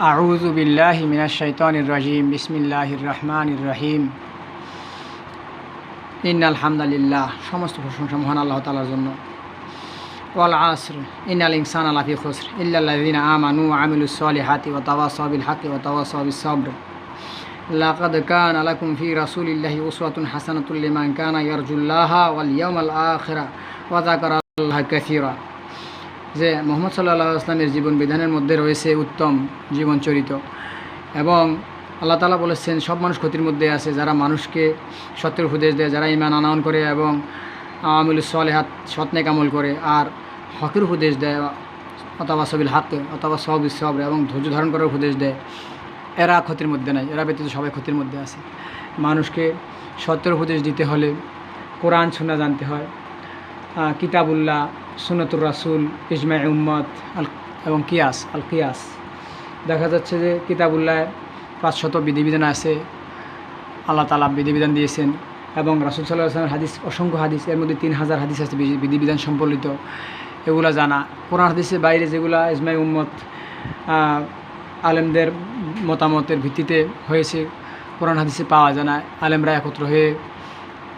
أعوذ بالله من الشيطان الرجيم بسم الله الرحمن الرحيم in আলহামদুলিল্লাহ সমস্ত প্রশংসা মহান আল্লাহ তালার জন্য ওয়াল আসর ইন্নাল ইনসান আলাফি খসর ইল্লাল্লাযিন আমানু ওয়া আমিলুস সলিহাতি ওয়া তাওয়াসাউ বিল হাক্কি ওয়া তাওয়াসাউ বিস সাবর লাকাদ কানা লাকুম ফি রাসূলিল্লাহি উসওয়াতুন হাসানাতুল লিমান কানা ইয়ারজুল্লাহা ওয়াল ইয়াউমাল আখিরা ওয়া যাকারাল্লাহ কাসীরা যে মোহাম্মদ সাল্লাহ আসলামের জীবন বিধানের মধ্যে রয়েছে উত্তম জীবন চরিত এবং আল্লাহ তালা বলেছেন, সব মানুষ ক্ষতির মধ্যে আছে, যারা মানুষকে সত্যের উপদেশ দেয়, যারা ইমান আনায়ন করে এবং আমিল সলেহাত সৎনেক আমল করে, আর হকের উপদেশ দেয়, অথবা সবিল হাতে অথবা সব সব এবং ধৈর্য ধারণ করার উপদেশ দেয়। এরা ক্ষতির মধ্যে নাই, এরা ব্যতীত সবাই ক্ষতির মধ্যে আছে। মানুষকে সত্যের উপদেশ দিতে হলে কোরআন শোনা জানতে হয় কিতাবুল্লাহ সুনতুর রাসুল, ইজমাই উম্মত, আল এবং কিয়াস, আল কিয়াস। দেখা যাচ্ছে যে কিতাবুল্লাহ পাঁচশত বিধিবিধান আছে, আল্লাহ তালা বিধিবিধান দিয়েছেন, এবং রাসুল সাল্লাহ আসলামের হাদিস, অসংখ্য হাদিস, এর মধ্যে তিন হাজার হাদিস আছে বিধিবিধান সম্পর্কিত, এগুলা জানা। কোরআন হাদিসের বাইরে যেগুলা ইজমাই উম্মত আলেমদের মতামতের ভিত্তিতে হয়েছে, কোরআন হাদিসে পাওয়া যায় না। আলেমরা একত্র হয়ে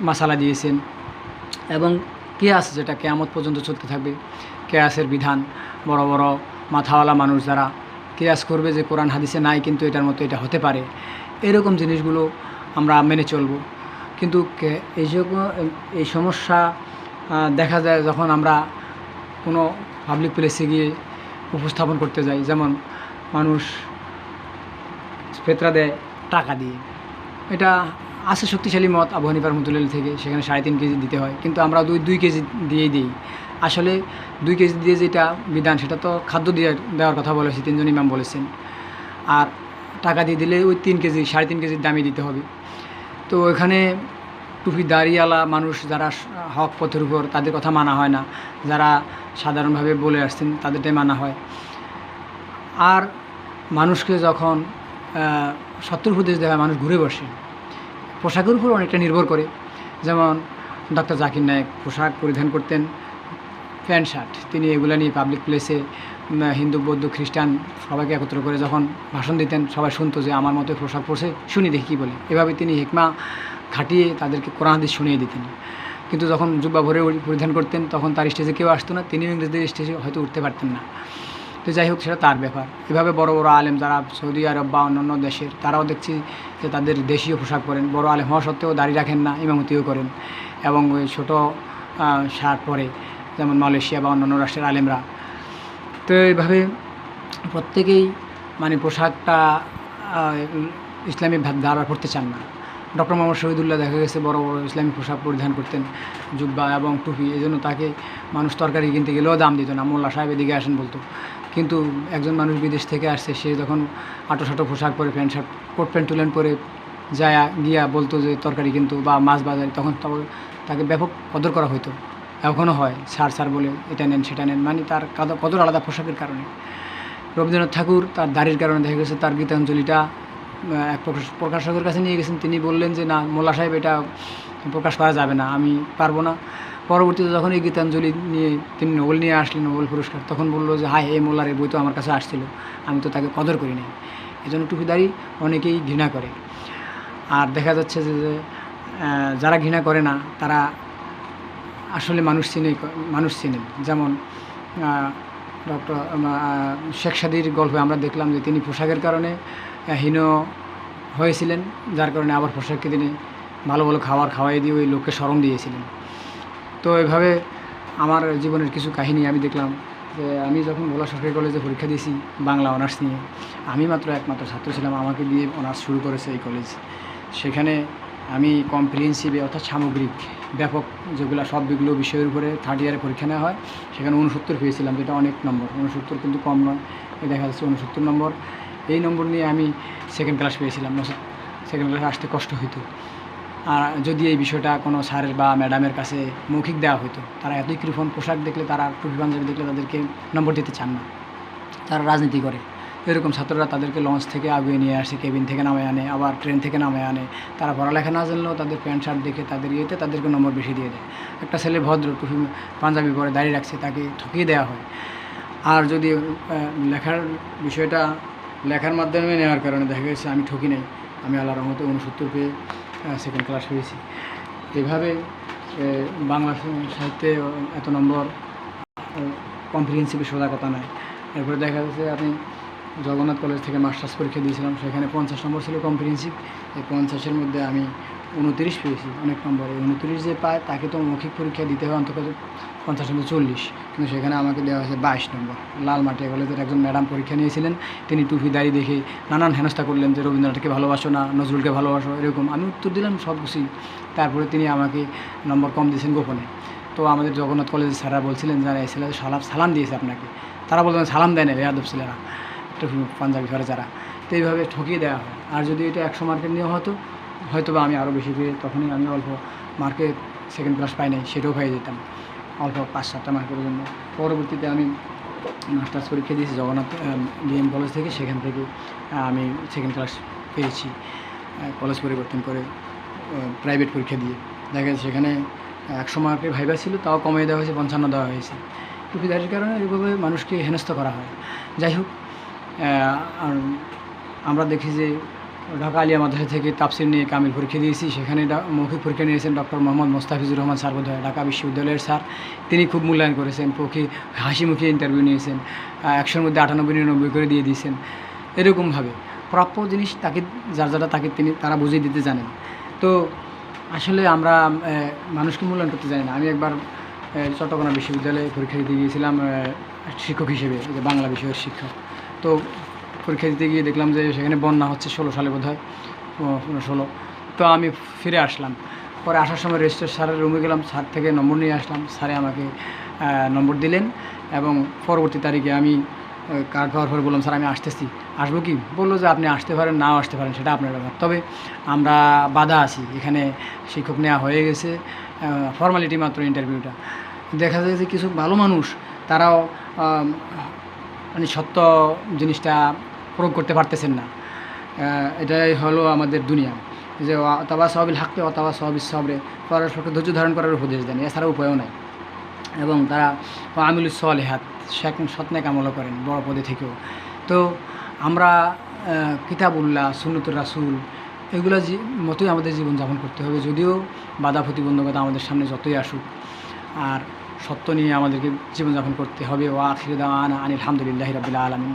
মাসালা দিয়েছেন, এবং কেয়াস যেটা কেয়ামত পর্যন্ত চলতে থাকবে? কেয়াসের বিধান, বড় বড় মাথাওয়ালা মানুষ যারা কেয়াস করবে যে কোরআন হাদিসে নাই কিন্তু এটার মতো এটা হতে পারে। এরকম জিনিসগুলো আমরা মেনে চলব। কিন্তু এই এই সমস্যা দেখা যায় যখন আমরা কোনো পাবলিক প্লেসে গিয়ে উপস্থাপন করতে যাই। যেমন মানুষ ফেতরা দেয় টাকা দিয়ে। এটা আছে শক্তিশালী মত আবু হানিফার মতুল্লাল থেকে, সেখানে সাড়ে তিন কেজি দিতে হয়। কিন্তু আমরা দুই দুই কেজি দিয়েই দিই। আসলে দুই কেজি দিয়ে যেটা বিধান, সেটা তো খাদ্য দিয়ে দেওয়ার কথা বলেছি, তিনজন ইমাম বলেছেন। আর টাকা দিয়ে দিলে ওই তিন কেজি, সাড়ে তিন কেজির দামই দিতে হবে। তো এখানে টুপি দাঁড়িয়েওয়ালা মানুষ যারা হক পথের উপর তাদের কথা মানা হয় না। যারা সাধারণভাবে বলে আসছেন, তাদেরটাই মানা হয়। আর মানুষকে যখন সত্যের উপদেশ দেওয়া হয়, মানুষ ঘুরে বসে। পোশাকের উপর অনেকটা নির্ভর করে। যেমন ডক্টর জাকির নায়েক পোশাক পরিধান করতেন, প্যান্ট, শার্ট। তিনি এগুলো নিয়ে পাবলিক প্লেসে হিন্দু, বৌদ্ধ, খ্রিস্টান সবাইকে একত্র করে যখন ভাষণ দিতেন, সবাই শুনতো যে আমার মতো পোশাক পরছে, শুনি দেখি কী বলে। এভাবে তিনি হেকমা খাটিয়ে তাদেরকে কোরআন শুনিয়ে দিতেন। কিন্তু যখন জুব্বা ভরে পরিধান করতেন, তখন তার স্টেজে কেউ আসতো না, তিনিও ইংরেজদের স্টেজে হয়তো উঠতে পারতেন না। তো যাই হোক, সেটা তার ব্যাপার। এভাবে বড় বড় আলেম যারা সৌদি আরব বা অন্যান্য দেশের, তারাও দেখছি যে তাদের দেশীয় পোশাক পরেন। বড় আলেম হওয়া সত্ত্বেও দাড়ি রাখেন না, ইমামতিও করেন। এবং ওই ছোটো শার্ট পরে যেমন মালয়েশিয়া বা অন্যান্য রাষ্ট্রের আলেমরা। তো এইভাবে প্রত্যেকেই মানে পোশাকটা ইসলামী ধারা পড়তে চান না। ডক্টর মোহাম্মদ শহীদুল্লাহ দেখা গেছে বড় বড় ইসলামী পোশাক পরিধান করতেন জুব্বা এবং টুপি। এই তাকে মানুষ তরকারি কিনতে গেলেও দাম দিত না। মোল্লা সাহেব এদিকে আসেন বলতো। কিন্তু একজন মানুষ বিদেশ থেকে আসছে, সে যখন আটো সাটো পোশাক পরে, প্যান্ট শার্ট, কোট প্যান্ট তুলেন পরে যায় গিয়া বলতো যে তরকারি কিন্তু বা মাছ বাজারে, তখন তাকে ব্যাপক কদর করা হতো এখনও হয়, সার সার বলে এটা নেন, সেটা নেন মানে তার কাদ- কদর আলাদা পোশাকের কারণে। রবীন্দ্রনাথ ঠাকুর তার দাড়ির কারণে দেখা গেছে তার গীতাঞ্জলিটা এক প্রকাশ- প্রকাশকের কাছে নিয়ে গেছেন। তিনি বললেন যে, না, মোল্লা সাহেব, এটা প্রকাশ করা যাবে না, আমি পারব না। পরবর্তীতে যখন এই গীতাঞ্জলি নিয়ে তিনি নোবেল নিয়ে আসলেন, নোবেল পুরস্কার, তখন বলল যে, হায় এই মোল্লার এই বই তো আমার কাছে আসছিল, আমি তো তাকে কদর করি নাই। এই জন্য টুপিদারি অনেকেই ঘৃণা করে। আর দেখা যাচ্ছে যে যারা ঘৃণা করে না, তারা আসলে মানুষ চিনে, মানুষ চিনেন যেমন ডক্টর শেখ সাদির গল্পে আমরা দেখলাম যে, তিনি পোশাকের কারণে হীন হয়েছিলেন, যার কারণে আবার পোশাককে তিনি ভালো ভালো খাবার খাওয়াই দিয়ে ওই লোককে স্মরণ দিয়েছিলেন। তো এভাবে আমার জীবনের কিছু কাহিনী আমি দেখলাম যে আমি যখন ভোলা সরকারি কলেজে পরীক্ষা দিয়েছি বাংলা অনার্স নিয়ে, আমি মাত্র একমাত্র ছাত্র ছিলাম, আমাকে দিয়ে অনার্স শুরু করেছে এই কলেজ। সেখানে আমি কম্প্রিহেন্সিভে অর্থাৎ সামগ্রিক ব্যাপক যেগুলো সব সবগুলো বিষয়ের উপরে থার্ড ইয়ারে পরীক্ষা নেওয়া হয়, সেখানে উনসত্তর পেয়েছিলাম, যেটা অনেক নম্বর। উনসত্তর কিন্তু কম নয় এই দেখা যাচ্ছে উনসত্তর নম্বর। এই নম্বর নিয়ে আমি সেকেন্ড ক্লাস পেয়েছিলাম সেকেন্ড ক্লাসে আসতে কষ্ট হইতো। যদি এই বিষয়টা কোনো স্যারের বা ম্যাডামের কাছে মৌখিক দেওয়া হতো তারা এতই কৃপণ পোশাক দেখলে, তারা টুপি পাঞ্জাবি দেখলে তাদেরকে নম্বর দিতে চান না। তারা রাজনীতি করে। এরকম ছাত্ররা তাদেরকে লঞ্চ থেকে আগুয়ে নিয়ে আসে, কেবিন থেকে নামে আনে, আবার ট্রেন থেকে নামে আনে। তারা পড়ালেখা না জানলেও তাদের প্যান্ট, শার্ট দেখে তাদের ইয়েতে তাদেরকে নম্বর বেশি দিয়ে দেয়। একটা ছেলে ভদ্র, টুপি, পাঞ্জাবি পরে দাঁড়িয়ে রাখছে, তাকে ঠকিয়ে দেওয়া হয়। আর যদি লেখার বিষয়টা লেখার মাধ্যমে নেওয়ার কারণে দেখা গেছে আমি ঠকি নাই। আমি আল্লাহ রহমতে উনসত্তর পেয়ে সেকেন্ড ক্লাস হয়েছি। এভাবে বাংলা সাহিত্যে এত নম্বর কম্প্রিহেন্সিভে সোজা কথা নয় এরপরে দেখা যাচ্ছে আমি জগন্নাথ কলেজ থেকে মাস্টার্স পরীক্ষা দিয়েছিলাম, সেখানে পঞ্চাশ নম্বর ছিল কম্প্রিহেন্সিভ এই পঞ্চাশের মধ্যে আমি উনতিরিশ পেয়েছি, অনেক নম্বরে। উনতিরিশ যে পায়, তাকে তো মৌখিক পরীক্ষা দিতে হয় অন্তত পঞ্চাশ নম্বর চল্লিশ। কিন্তু সেখানে আমাকে দেওয়া হয়েছে বাইশ নম্বর। লাল লালমাটিয়া কলেজের একজন ম্যাডাম পরীক্ষা নিয়েছিলেন। তিনি টুপি দাঁড়িয়ে দেখে নানান হেনস্থা করলেন যে, রবীন্দ্রনাথকে ভালোবাসো না, নজরুলকে ভালোবাসো, এরকম। আমি উত্তর দিলাম, সব কিছুই। তারপরে তিনি আমাকে নম্বর কম দিয়েছেন গোপনে। তো আমাদের জগন্নাথ কলেজের স্যাররা বলছিলেন যে এই ছেলে সালাম সালাম দিয়েছে আপনাকে। তারা বলতেন সালাম দেয় না বেয়াদব ছেলেরা পাঞ্জাবি ঘরে যারা। তো এইভাবে ঠকিয়ে দেওয়া হয়। আর যদি এটা একশো মার্কেট নিয়ে হতো হয়তো বা আমি আরও বেশি পেয়ে তখনই আমি অল্প মার্কে সেকেন্ড ক্লাস পাই নাই, সেটাও পেয়ে যেতাম। অল্প পাঁচ সাতটা মার্কের জন্য। পরবর্তীতে আমি মাস্টার্স পরীক্ষা দিয়েছি জগন্নাথ বিএম কলেজ থেকে। সেখান থেকে আমি সেকেন্ড ক্লাস পেয়েছি কলেজ পরিবর্তন করে প্রাইভেট পরীক্ষা দিয়ে। দেখা যাচ্ছে সেখানে একশো মার্কের ভাইবা ছিল, তাও কমিয়ে দেওয়া হয়েছে, পঞ্চান্ন দেওয়া হয়েছে। টুপিদারির কারণে এভাবে মানুষকে হেনস্থ করা হয়। যাই হোক আমরা দেখি যে ঢাকা আলিয়া মাদ্রাসা থেকে তাপসির নিয়ে কামিল পরীক্ষা দিয়েছি। সেখানে মৌখিক পরীক্ষা নিয়েছেন ডক্টর মোহাম্মদ মোস্তাফিজুর রহমান বোধ ঢাকা বিশ্ববিদ্যালয়ের স্যার। তিনি খুব মূল্যায়ন করেছেন পক্ষী হাসি মুখে ইন্টারভিউ নিয়েছেন একশোর মধ্যে আটানব্বই নিরানব্বই করে দিয়ে দিয়েছেন। এরকমভাবে প্রাপ্য জিনিস তাকে, যার যারা তাকে তিনি, তারা বুঝিয়ে দিতে জানেন। তো আসলে আমরা মানুষকে মূল্যায়ন করতে জানি না। আমি একবার চট্টগ্রাম বিশ্ববিদ্যালয়ে পরীক্ষা দিতে গিয়েছিলাম শিক্ষক হিসেবে বাংলা বিষয়ের শিক্ষক। তো পরীক্ষা দিতে গিয়ে দেখলাম যে সেখানে বন্যা হচ্ছে ষোলো সালে বোধ হয় ষোলো তো আমি ফিরে আসলাম। পরে আসার সময় রেজিস্টার স্যারের রুমে গেলাম স্যার থেকে নম্বর নিয়ে আসলাম। স্যারে আমাকে নম্বর দিলেন এবং পরবর্তী তারিখে আমি কার্ড পাওয়ার পরে বললাম স্যার আমি আসতেছি। আসব কি? বলল যে, আপনি আসতে পারেন, নাও আসতে পারেন, সেটা আপনার ব্যাপার। তবে আমরা বাধা আছি। এখানে শিক্ষক নেওয়া হয়ে গেছে ফর্মালিটি মাত্র ইন্টারভিউটা দেখা যায় যে কিছু ভালো মানুষ, তারাও মানে সত্য জিনিসটা প্রয়োগ করতে পারতেছেন না। এটাই হলো আমাদের দুনিয়া। যে অতবা সবিল হাকতে অতবা সবিল সবরে পরস্পরকে ধৈর্য ধারণ করার উপদেশ দেন, এছাড়া উপায়ও নাই। এবং তারা আমিল সলেহাত, শেখ সৎনে কামলা করেন বড় পদে থেকেও। তো আমরা কিতাবুল্লাহ, সুন্নতুর রাসুল, এগুলো মতোই আমাদের জীবনযাপন করতে হবে। যদিও বাধা প্রতিবন্ধকতা আমাদের সামনে যতই আসুক, আর সত্য নিয়ে আমাদেরকে জীবনযাপন করতে হবে। ও আখির দাওয়ানা আনিল আলহামদুলিল্লাহ রবিল আলমিন।